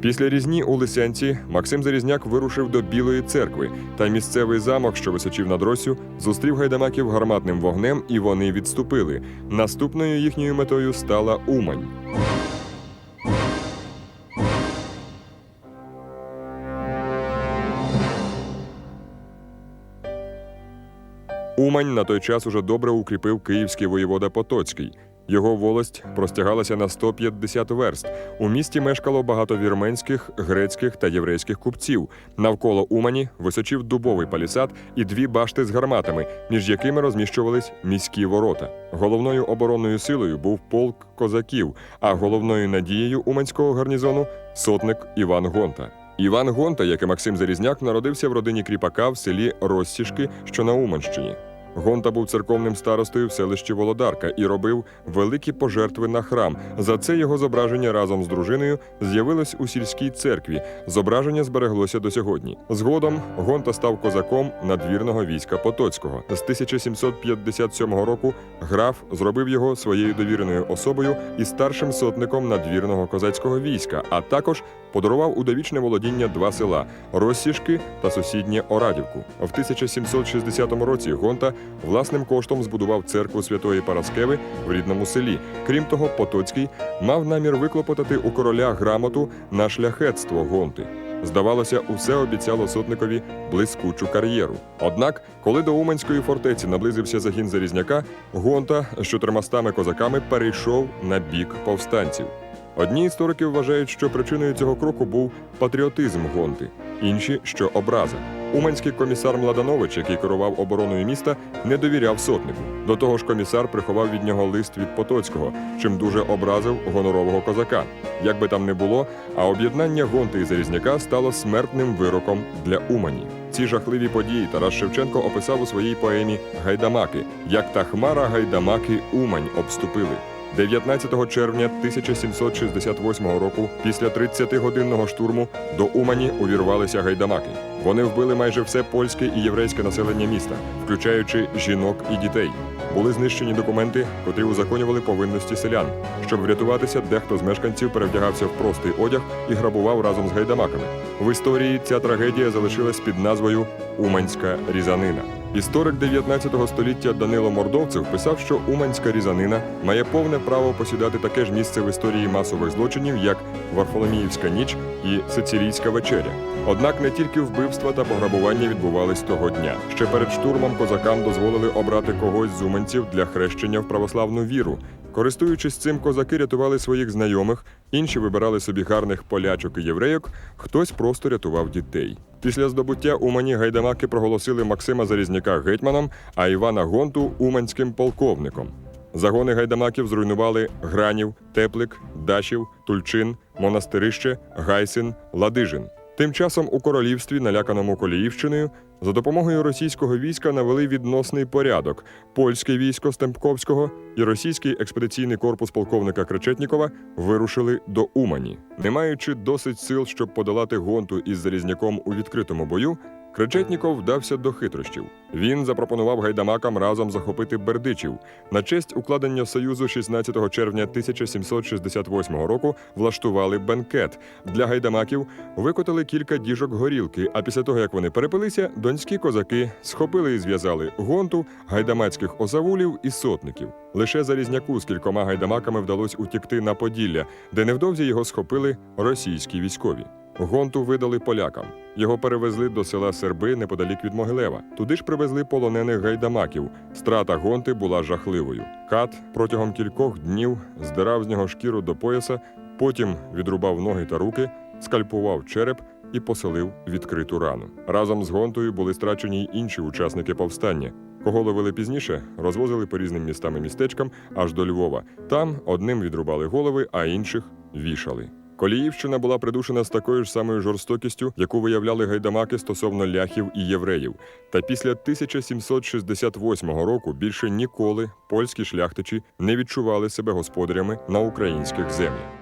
Після різні у Лисянці Максим Зарізняк вирушив до Білої церкви, та місцевий замок, що височив над Росю, зустрів гайдамаків гарматним вогнем, і вони відступили. Наступною їхньою метою стала Умань. Умань на той час уже добре укріпив київський воєвода Потоцький. Його волость простягалася на 150 верст. У місті мешкало багато вірменських, грецьких та єврейських купців. Навколо Умані височив дубовий палісад і дві башти з гарматами, між якими розміщувались міські ворота. Головною оборонною силою був полк козаків, а головною надією уманського гарнізону сотник Іван Гонта. Іван Гонта, як і Максим Зарізняк, народився в родині кріпака в селі Розсішки, що на Уманщині. Гонта був церковним старостою в селищі Володарка і робив великі пожертви на храм. За це його зображення разом з дружиною з'явилось у сільській церкві. Зображення збереглося до сьогодні. Згодом Гонта став козаком надвірного війська Потоцького. З 1757 року граф зробив його своєю довіреною особою і старшим сотником надвірного козацького війська, а також подарував у довічне володіння два села Розсішки та сусіднє Орадівку. В 1760 році Гонта власним коштом збудував церкву святої Параскеви в рідному селі. Крім того, Потоцький мав намір виклопотати у короля грамоту на шляхетство Гонти. Здавалося, усе обіцяло сотникові блискучу кар'єру. Однак, коли до Уманської фортеці наблизився загін Зарізняка, Гонта з чотирмастами козаками перейшов на бік повстанців. Одні історики вважають, що причиною цього кроку був патріотизм Гонти, інші, що образа. Уманський комісар Младанович, який керував обороною міста, не довіряв сотнику. До того ж, комісар приховав від нього лист від Потоцького, чим дуже образив гонорового козака. Як би там не було, а об'єднання Гонти і Зарізняка стало смертним вироком для Умані. Ці жахливі події Тарас Шевченко описав у своїй поемі Гайдамаки, як та хмара гайдамаки Умань обступили. 19 червня 1768 року, після 30-годинного штурму, до Умані увірвалися гайдамаки. Вони вбили майже все польське і єврейське населення міста, включаючи жінок і дітей. Були знищені документи, котрі узаконювали повинності селян. Щоб врятуватися, дехто з мешканців перевдягався в простий одяг і грабував разом з гайдамаками. В історії ця трагедія залишилась під назвою Уманська різанина. Історик 19 століття Данило Мордовцев писав, що Уманська різанина має повне право посідати таке ж місце в історії масових злочинів, як Варфоломіївська ніч і Сицилійська вечеря. Однак не тільки вбивства та пограбування відбувались того дня. Ще перед штурмом козакам дозволили обрати когось з уманців для хрещення в православну віру. Користуючись цим, козаки рятували своїх знайомих, інші вибирали собі гарних полячок і єврейок, хтось просто рятував дітей. Після здобуття Умані гайдамаки проголосили Максима Зарізняка гетьманом, а Івана Гонту уманським полковником. Загони гайдамаків зруйнували Гранів, Теплик, Дашів, Тульчин, Монастирище, Гайсин, Ладижин. Тим часом у королівстві, наляканому Коліївщиною, за допомогою російського війська навели відносний порядок. Польське військо Стемпковського і російський експедиційний корпус полковника Кречетнікова вирушили до Умані. Не маючи досить сил, щоб подолати гонту із Залізняком у відкритому бою, Кречетніков вдався до хитрощів. Він запропонував гайдамакам разом захопити бердичів. На честь укладення союзу 16 червня 1768 року влаштували бенкет. Для гайдамаків викотали кілька діжок горілки. А після того, як вони перепилися, донські козаки схопили і зв'язали гонту, гайдамацьких озавулів і сотників. Лише Зарізняку з кількома гайдамаками вдалося утікти на Поділля, де невдовзі його схопили російські військові. Гонту видали полякам. Його перевезли до села Серби неподалік від Могилева. Туди ж привезли полонених гайдамаків. Страта гонти була жахливою. Кат протягом кількох днів здирав з нього шкіру до пояса, потім відрубав ноги та руки, скальпував череп і поселив відкриту рану. Разом з гонтою були страчені й інші учасники повстання. Кого ловили пізніше, розвозили по різним містам і містечкам аж до Львова. Там одним відрубали голови, а інших вішали. Коліївщина була придушена з такою ж самою жорстокістю, яку виявляли гайдамаки стосовно ляхів і євреїв. Та після 1768 року більше ніколи польські шляхтичі не відчували себе господарями на українських землях.